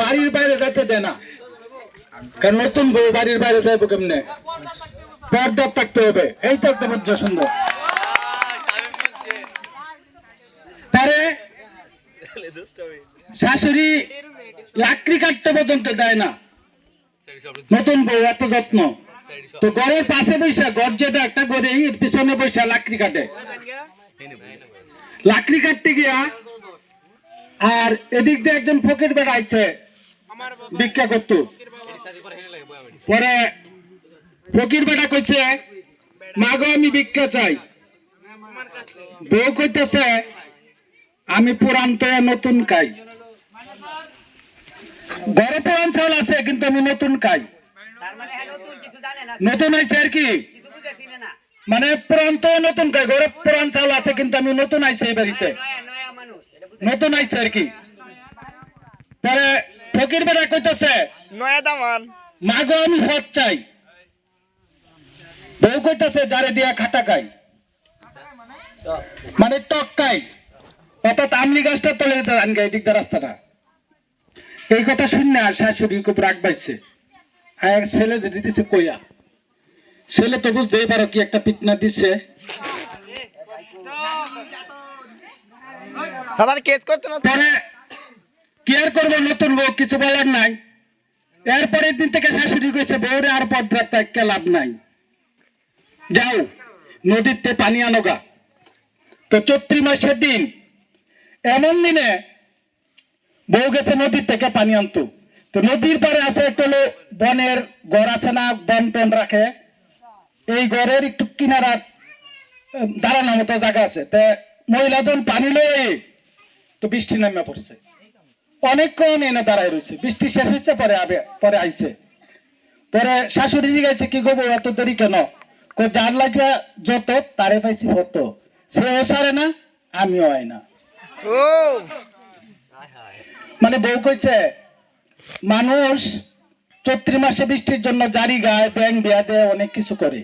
বাড়ির বাইরে যাইতে দেয় না। কারণ নতুন বউ বাড়ির বাইরে কেমনে? পর্দা থাকতে হবে। এই তো একটা সুন্দর। তারে শাশুড়ি লাকড়ি কাটতে পর্যন্ত দেয় না। নতুন বউ এত যত্ন। তো ঘরের পাশে বৈশা ঘর যেটা একটা ঘরে পিছনে বৈশা লাকড়ি কাটে। লাকড়ি কাটতে গিয়া আর এদিক দিয়ে একজন ফকির বেড়া আইছে ভিক্ষা করতো। পরে ফকির বেটা কইছে, মাগো, আমি ভিক্ষা চাই। বউ কইতেছে, আমি পুরান তো নতুন খাই। ঘরে পুরান চাউল আছে, কিন্তু আমি নতুন খাই। নতুন আইছে আর কি? মানে পুরান তো নতুন খাই, ঘরে পুরান চাউল আছে, কিন্তু আমি নতুন আইছি এই বাড়িতে নয়া নয়া মানুষ এটা বুঝে নতুন আইছে আর কি। পরে ফকির বেটা কইতেছে নয়া দামান। মাগো আমি চাই। বউ কইতেছে যারে দিয়া মানে টক খাই। অর্থাৎ আমলি গাছটা তলে দিক রাস্তাটা। এই কথা শুনে আর শাশুড়ি খুব রাগ আর ছেলে যদি দিছে কইয়া। ছেলে তো বুঝতেই পারো কি একটা পিটনা দিছে। সবার কেস করতে না পরে কেয়ার করব নতুন বউ, কিছু বলার নাই। এরপরের দিন থেকে শাশুড়ি কইছে, বউরে আর পদ্মাটা একটা লাভ নাই। যাও, নদীতে পানি আনোগা তো চৈত্রি মাসের দিন, এমন দিনে বউ গেছে নদীর থেকে পানি আনতো। তো নদীর পারে আছে একটা বনের ঘর আছে না, বন টন রাখে। এই ঘরের একটু কিনারা দাঁড়ানোর মতো জায়গা আছে। তা মহিলাজন পানি লয়ে তো বৃষ্টি নামে পড়ছে। অনেকক্ষণ এনে দাঁড়ায় রয়েছে। বৃষ্টি শেষ হয়েছে পরে আবে পরে আইছে। পরে শাশুড়ি জিগাইছে কি গো এত দেরি কেন? কো যার লাগা যত তারে পাইছি হত। সে সারে না আমিও আই না। মানে বউ কইছে মানুষ চৈত্রি মাসে বৃষ্টির জন্য জারি গায় ব্যাং বিয়া দেয় অনেক কিছু করে।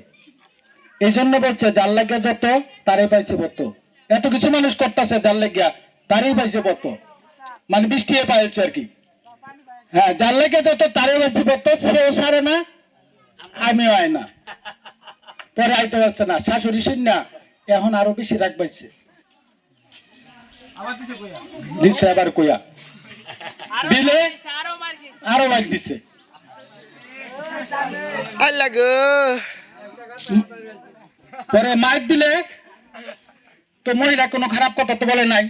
এই জন্য বলছে যার লাগিয়া যত তারে পাইছে বত এত কিছু মানুষ করতেছে যার লাগিয়া তারই পাইছে বত মানে বৃষ্টি পাইছে আর কি। হ্যাঁ যার লেগে যত তারই পাইছে বত সেও সারে না আমিও আয় না। পরে আইতে পারছে না। শাশুড়ি শুন না এখন আরও বেশি রাগ পাইছে দিচ্ছে আবার কইয়া। দিলে আরও বাইক দিছে। আল্লাহ গো। পরে মাইক দিলে তো মহিলা কোনো খারাপ কথা তো বলে নাই।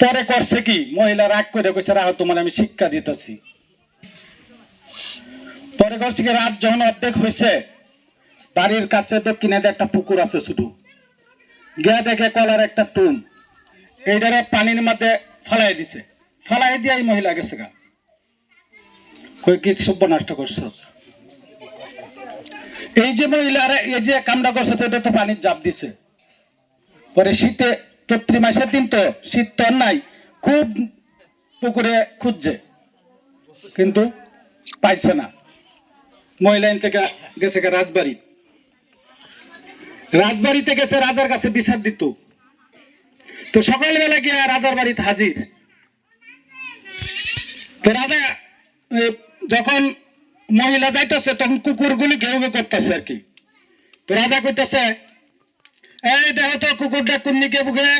পরে করছে কি? মহিলা রাগ করে কইছে রাহ তোমার আমি শিক্ষা দিতেছি। পরে করছে কি, রাত যখন অর্ধেক হয়েছে বাড়ির কাছে দক্ষিণে একটা পুকুর আছে শুধু। গিয়া দেখে কলার একটা টুম এইটারে পানির মধ্যে ফলাই দিছে। ফলাই দিয়ে মহিলা গেছে গা। কই, কি সভ্য নষ্ট করছস? এই যে মহিলারা, এই যে কামড়া করছে, তো এটা তো পানির জাপ দিছে। পরে শীতে চৈত্রি মাসের দিন তো শীত তো নাই, খুব পুকুরে খুঁজছে, কিন্তু পাইছে না। মহিলা থেকে গেছে রাজবাড়ি। রাজবাড়িতে গেছে, রাজার কাছে বিচার দিত। তো সকালবেলা গিয়ে রাজার বাড়িতে হাজির। তো রাজা যখন মহিলা যাইতেছে, তখন কুকুরগুলি ঘেউ ঘেউ করতেছে আর কি। তো রাজা কইতেছে এই দেখো তো কুকুরটা কুন্নিকে বুকে।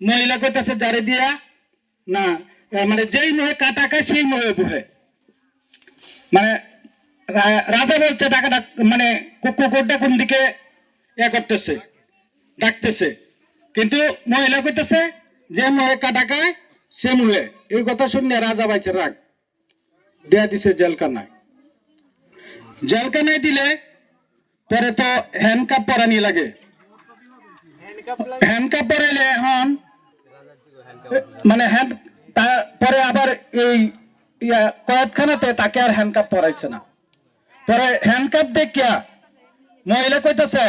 মহিলা কইতেছে, জারে দিয়া। না মানে যেই মহে কাটা খায়, সেই মহে বুহে। মানে রাজা বলছে টাকাটা মানে কুকুরটা কোন দিকে ইয়ে করতেছে, ডাকতেছে। কিন্তু মহিলা কইতেছে, যে মহে কাটা খায়, সে মুহে। এই কথা শুনে রাজা বাইছে রাগ। দেয়া দিছে জেলখানায়। জেলখানায় দিলে পরে তো হ্যান্ডকাপ পরানি লাগে। হ্যান্ডকাপ পরাইলে এখন মানে হ্যান্ড পরে আবার এই কয়েকখানাতে তাকে আর হ্যান্ডকাপ পরাইছে না। পরে হ্যান্ডকাপ দেখিয়া মহিলা কইতেছে,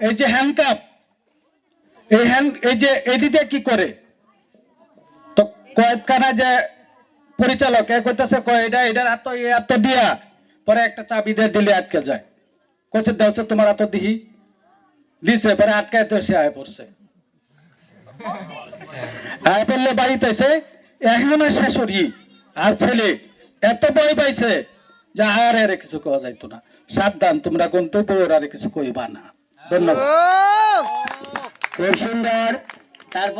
এই যে হ্যান্ডকাপ এই হ্যান্ড এই যে এটি দিয়ে কি করে? তো কয়েকখানা যে পরিচালক, এ কইতেছে কয় এটা এটার এত এত দিয়া। পরে একটা চাবি দিয়ে দিলে আটকে যায়। কইছে দেওছে তোমার এত দিহি? দিছে পরে আটকায় তো সে আয় পড়ছে। আয় পড়লে বাড়িতেছে এখন আর শাশুড়ি আর ছেলে এত ভয় পাইছে যে আর আর কিছু কওয়া যাইতো না। সাবধান তোমরা গন্তব্য আর কিছু কইবা না। ধন্যবাদ। খুব সুন্দর। তারপর